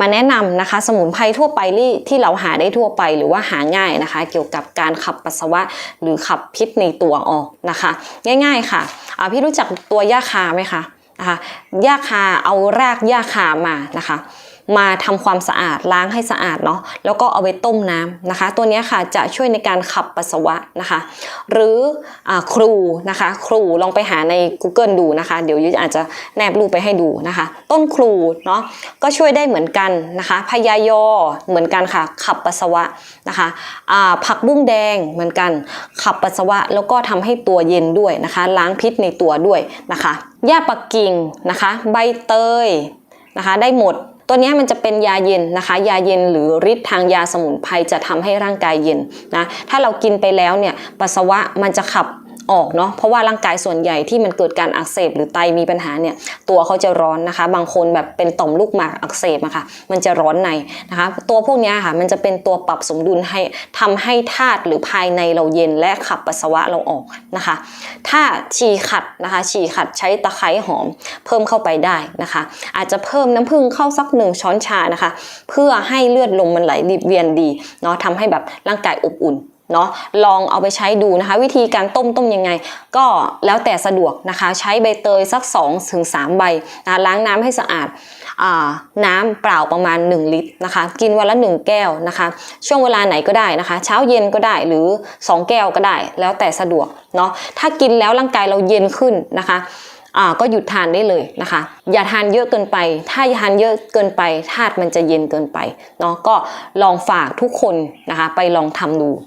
มาแนะนำนะคะสมุนไพรทั่วไปที่ที่เราหาได้ทั่วไปหรือว่าหาง่ายนะคะ เกี่ยวกับการขับปัสสาวะหรือขับพิษในตัวออกนะคะ ง่าย ๆค่ะอ่าพี่รู้จักตัวหญ้าคาไหมคะนะคะหญ้าคาเอารากหญ้าคามานะคะ มาทำความสะอาดล้างให้สะอาดเนาะแล้วก็เอาไปต้มน้ำนะคะ ตัวนี้ค่ะจะช่วยในการขับปัสสาวะนะคะ หรืออครูนะคะ ครูลองไปหาใน Google ดูนะคะ เดี๋ยวยุ้ยอาจจะแนบรูปไปให้ดูนะคะ ต้นครูเนาะก็ช่วยได้เหมือนกันนะคะพยายอเหมือนกันค่ะ ขับปัสสาวะนะคะผักบุ้งแดงเหมือนกัน ขับปัสสาวะแล้วก็ทำให้ตัวเย็นด้วยนะคะ ล้างพิษในตัวด้วยนะคะหญ้าปักกิ่งนะคะ ใบเตยนะคะ ได้หมด ตัวนี้มันจะเป็นยาเย็นนะคะ ยาเย็นหรือฤทธิ์ทางยาสมุนไพรจะทำให้ร่างกายเย็นนะถ้าเรากินไปแล้วเนี่ยปัสสาวะมันจะขับ ออกเนาะเพราะว่าร่างกายส่วนใหญ่ที่มันเกิดการอักเสบหรือไตมีปัญหาเนี่ยตัวเขาจะร้อนนะคะ บางคนแบบเป็นต่อมลูกหมากอักเสบอะค่ะมันจะร้อนในนะคะ ตัวพวกนี้ค่ะมันจะเป็นตัวปรับสมดุลให้ทำให้ธาตุหรือภายในเราเย็นและขับปัสสาวะเราออกนะคะ ถ้าฉี่ขัดนะคะฉี่ขัดใช้ตะไคร้หอมเพิ่มเข้าไปได้นะคะ อาจจะเพิ่มน้ำผึ้งเข้าสักหนึ่งช้อนชานะคะ เพื่อให้เลือดลมมันไหลเวียนดีเนาะทำให้แบบร่างกายอบอุ่น เนาะลองเอาไปใช้ดูนะคะ วิธีการต้มต้มยังไง ก็แล้วแต่สะดวกนะคะ ใช้ใบเตยสัก2ถึง3ใบนะะล้างน้ำให้สะอาดอน้ำเปล่าประมาณ 1 ลิตรนะคะ กินวันละ 1 แก้วนะคะ ช่วงเวลาไหนก็ได้นะคะ เช้าเย็นก็ได้หรือ 2 แก้วก็ได้ แล้วแต่สะดวกเนาะถ้ากินแล้วร่างกายเราเย็นขึ้นนะคะก็หยุดทานได้เลยนะคะ อย่าทานเยอะเกินไป ถ้าทานเยอะเกินไปธาตุมันจะเย็นเกินไปเนาะก็ลองฝากทุกคนนะคะ ไปลองทำดู